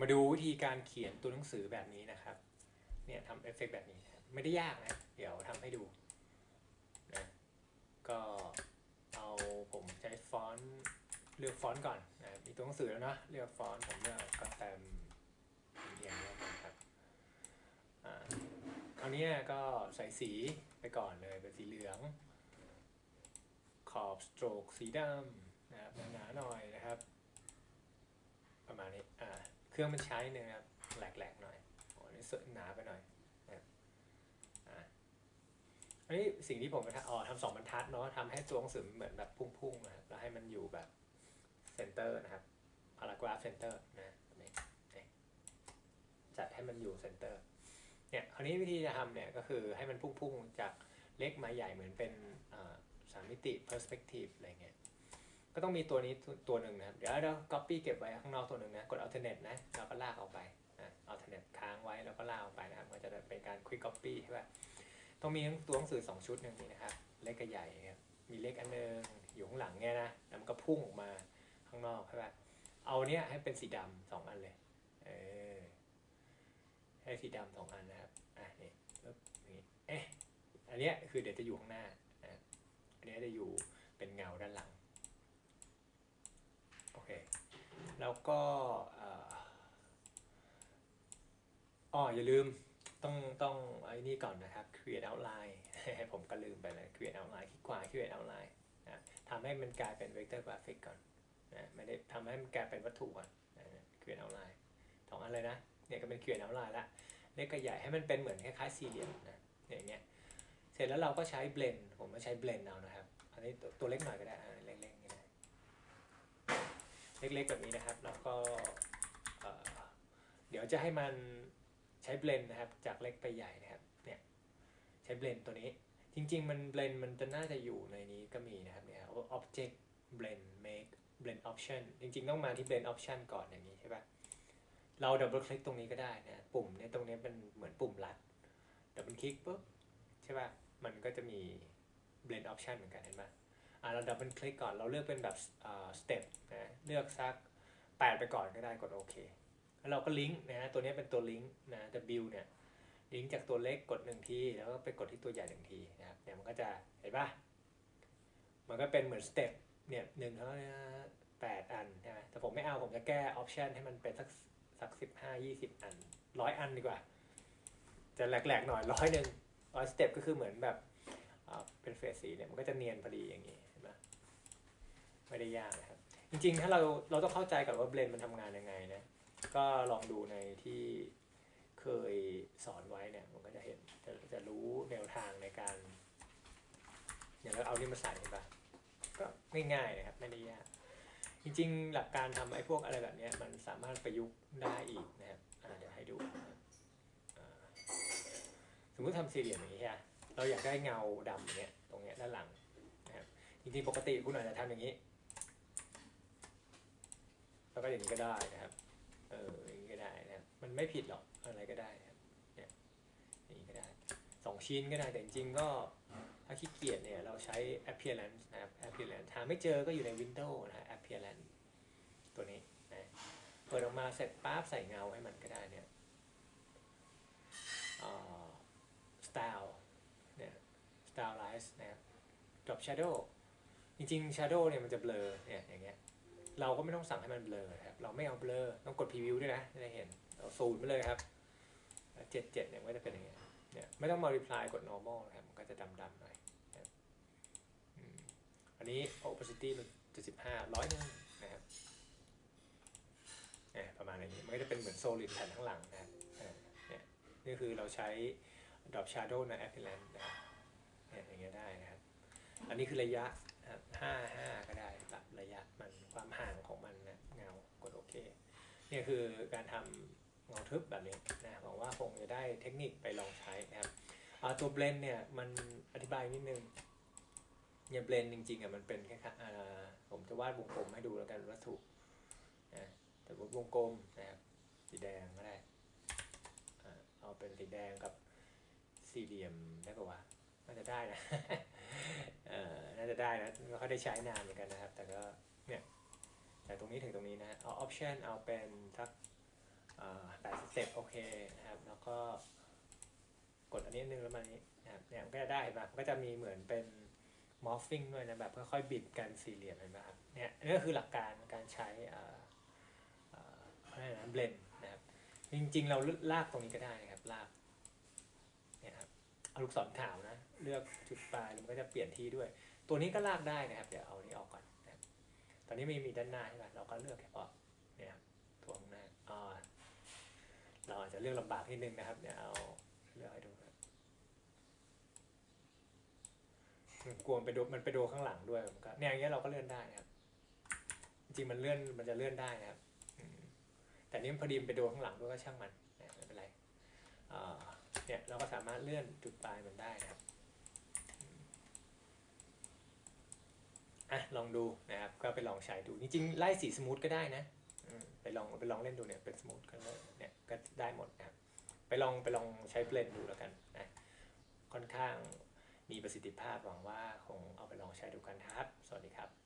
มาดูวิธีการเขียนตัวหนังสือแบบนี้นะครับ เนี่ยทำเอฟเฟกต์แบบนี้ ไม่ได้ยากนะ เดี๋ยวทำให้ดูนะก็เอาผมใช้ฟอนต์เลือกฟอนต์ก่อนนะมีตัวหนังสือแล้วนะเลือกฟอนต์ผมเลือกก็แตมเรียงแล้วกันครับอ่าคราวนี้ก็ใส่สีไปก่อนเลยเป็นสีเหลือง ขอบสโตรกสีดำนะครับหนาๆหน่อยนะครับ ประมาณนี้อ่า เครื่องมันใช้นิดนึงนะครับแหลกๆหน่อยโอ้นี่สุดหนาไปหน่อยนะครับอ่าอันนี้สิ่งที่ผมจะทำอ๋อทำสองบรรทัดเนาะทำให้ตัวหนังสือเหมือนแบบพุ่งๆนะครับแล้วให้มันอยู่แบบเซนเตอร์นะครับพารากราฟเซนเตอร์นะนี่จัดให้มันอยู่เซนเตอร์เนี่ยคราวนี้วิธีจะทำเนี่ยก็คือให้มันพุ่งๆจากเล็กมาใหญ่เหมือนเป็นสามมิติ perspective อะไรเงี้ย ก็ต้องมีตัวนี้ตัวหนึ่งนะครับเดี๋ยวเรา copy เก็บไว้ข้างนอกตัวหนึ่งนะกด alternate นะเราก็ลากออกไปนะ alternate ค้างไว้แล้วก็ลากออกไปนะครับมันจะเป็นการ quick copy ใช่ป่ะต้องมีทั้งตัวหนังสือ 2 ชุดหนึ่งนี่นะครับเล็กกับใหญ่ครับมีเล็กอันหนึงอยู่ข้างหลังเนี่ยนะแล้วมันก็พุ่งออกมาข้างนอกใช่ป่ะเอาเนี้ยให้เป็นสีดำสองอันเลยเออให้สีดำสองอันนะครับอะนี่ปึ๊บนี่เอ๊ะอันเนี้ยคือเดี๋ยวจะอยู่ข้างหน้านะอันเนี้ยจะอยู่เป็นเงาด้านหลัง เค แล้วก็อ๋ออย่าลืมต้องต้องไอ้นี่ก่อนนะครับ create outline ผมก็ลืมไปเลย create outline คลิกขวา create outline นะทำให้มันกลายเป็น vector graphic ก่อนนะไม่ได้ทำให้มันกลายเป็นวัตถุก่อนนะ create outline สองอันเลยนะเนี่ยก็เป็น create outline ละเล็กกับใหญ่ให้มันเป็นเหมือนคล้ายๆสี่เหลี่ยมนะอย่างเงี้ยเสร็จแล้วเราก็ใช้ blend ผมก็ใช้ blend เอานะครับ อันนี้ตัวเล็กหน่อยก็ได้เล็กๆ เล็กๆแบบนี้นะครับ แล้วก็เดี๋ยวจะให้มันใช้เบลนนะครับ จากเล็กไปใหญ่นะครับ เนี่ยใช้เบลนตัวนี้ จริง ๆ มันเบลนมันจะน่าจะอยู่ในนี้ก็มีนะครับเนี่ย object blend make blend option จริง ๆ ต้องมาที่ blend option ก่อนอย่างนี้ใช่ปะเราดับเบิลคลิกตรงนี้ก็ได้นะปุ่มเนี่ยตรงนี้เป็นเหมือนปุ่มลัดดับเบิลคลิกปุ๊บใช่ปะมันก็จะมี blend option เหมือนกันเห็นไหม อะเราดับเบิลคลิกก่อนเราเลือกเป็นแบบอ่าสเต็ปนะเลือกสัก 8 ไปก่อนก็ได้กดโอเคแล้วเราก็ลิงก์นะตัวนี้เป็นตัวลิงก์นะ W เนี่ยลิงก์จากตัวเล็กกดหนึ่งทีแล้วก็ไปกดที่ตัวใหญ่หนึ่งทีนะครับเนี่ยมันก็จะเห็นปะมันก็เป็นเหมือนสเต็ปเนี่ยหนึ่งเท่าแปดอันใช่ไหมแต่ผมไม่เอาผมจะแก้ออปชันให้มันเป็นสักสักสิบห้ายี่สิบอันร้อยอันดีกว่า จะแหลกๆหน่อยร้อยหนึ่งร้อยสเต็ปก็คือเหมือนแบบอ่าเป็นเฟสสีเนี่ยมันก็จะเนียนพอดีอย่างนี้ ไม่ได้ยากนะครับ จริงๆ ถ้าเราเราต้องเข้าใจก่อนว่าเบลนมันทำงานยังไงนะ ก็ลองดูในที่เคยสอนไว้เนี่ยมันก็จะเห็นจะจะรู้แนวทางในการ อย่างเราเอานี่มาใส่เห็นปะก็ง่ายๆนะครับไม่ได้ยากจริงๆ หลักการทำไอ้พวกอะไรแบบนี้มันสามารถประยุกต์ได้อีกนะครับเดี๋ยวให้ดู สมมติทำสี่เหลี่ยมอย่างนี้ใช่เราอยากได้เงาดำอย่างเงี้ยตรงเนี้ยด้านหลังนะครับจริงๆ ปกติคุณอาจจะทำอย่างนี้ แล้วก็อย่างนี้ก็ได้นะครับ เอออย่างนี้ก็ได้นะครับมันไม่ผิดหรอกอะไรก็ได้นะครับเนี่ยอย่างนี้ก็ได้สองชิ้นก็ได้แต่จริงๆก็ถ้าขี้เกียจเนี่ยเราใช้ appearance นะครับ appearance หาไม่เจอก็อยู่ใน window นะ appearance ตัวนี้นะเปิดออกมาเสร็จปั๊บใส่เงาให้มันก็ได้เนี่ยอ่า style เนี่ย stylize นะครับ drop shadow จริงๆ shadow เนี่ยมันจะเบลอเนี่ยอย่างเงี้ย เราก็ไม่ต้องสั่งให้มันเบลอครับเราไม่เอาเบลอต้องกด preview ด้วยนะจะได้เห็นเราซูมไปเลยครับเจ็ดเจ็ดเนี่ยมันก็จะเป็นอย่างเงี้ยเนี่ยไม่ต้อง multiply กด normal นะครับมันก็จะดำๆหน่อยอันนี้ opacity มันจะสิบห้าร้อยนึงนะครับเนี่ยประมาณนี้มันก็จะเป็นเหมือน solid แผ่นข้างหลังนะครับเนี่ยนี่คือเราใช้ drop shadow ใน appearance นะครับเนี่ยอย่างเงี้ยได้นะครับ อันนี้คือระยะครับห้าห้าก็ได้ ระยะมันความห่างของมันนะเงากดโอเคเนี่ยคือการทำเงาทึบแบบนี้นะหวังว่าคงจะได้เทคนิคไปลองใช้นะครับตัวเบลนเนี่ยมันอธิบายนิดนึงเนี่ยเบลนจริงๆอะมันเป็นแค่ผมจะวาดวงกลมให้ดูแล้วกันวัตถุนะแต่ว่าวงกลมนะครับสีแดงก็ได้อ่าเอาเป็นสีแดงกับสี่เหลี่ยมได้ปะวะน่าจะได้นะ จะได้นะไม่ค่อยได้ใช้นานเหมือนกันนะครับ แต่ก็เนี่ยจากตรงนี้ถึงตรงนี้นะเอา option เอาเป็นสักอ่าแปดสเต็ปโอเคนะครับ แล้วก็กดอันนี้นึงแล้วมาอันนี้นะครับเนี่ยมันก็จะได้แบบมันก็จะมีเหมือนเป็น morphing ด้วยนะแบบค่อยๆบิดกันสี่เหลี่ยมเห็นไหมครับเนี่ยนนี้ก็คือหลักการการใช้อ่าอะไรนะ blend นะครับ จริงๆ เราลากตรงนี้ก็ได้นะครับลากเนี่ยครับเอาลูกศรขาวนะ เลือกจุดปลายมันก็จะเปลี่ยนที่ด้วย ตัวนี้ก็ลากได้นะครับ เดี๋ยวเอานี้ออกก่อนนะตอนนี้ไม่มีด้านหน้าใช่ไหมเราก็เลือกเฉพาะเนี่ยครับตัวข้างหน้าอ่าเราอาจจะเลือกลำบากนิดนึงนะครับเดี๋ยวเอาเลือกให้ดูครับกลัวมันไปโดนมันไปโดนข้างหลังด้วยมันก็เนี่ยอย่างเงี้ยเราก็เลื่อนได้นะครับ จริงมันเลื่อนมันจะเลื่อนได้นะครับแต่นี่พอดีมันไปโดนข้างหลังด้วยก็ช่างมันไม่เป็นไรเนี่ยเราก็สามารถเลื่อนจุดปลายมันได้นะครับอืม อะลองดูนะครับก็ไปลองใช้ดูจริงๆไล่สีสมูทก็ได้นะไปลองไปลองเล่นดูเนี่ยเป็นสมูทก็ได้เนี่ยก็ได้หมดนะครับไปลองไปลองใช้เบลนดูแล้วกันนะค่อนข้างมีประสิทธิภาพหวังว่าคงเอาไปลองใช้ดูกันครับ สวัสดีครับ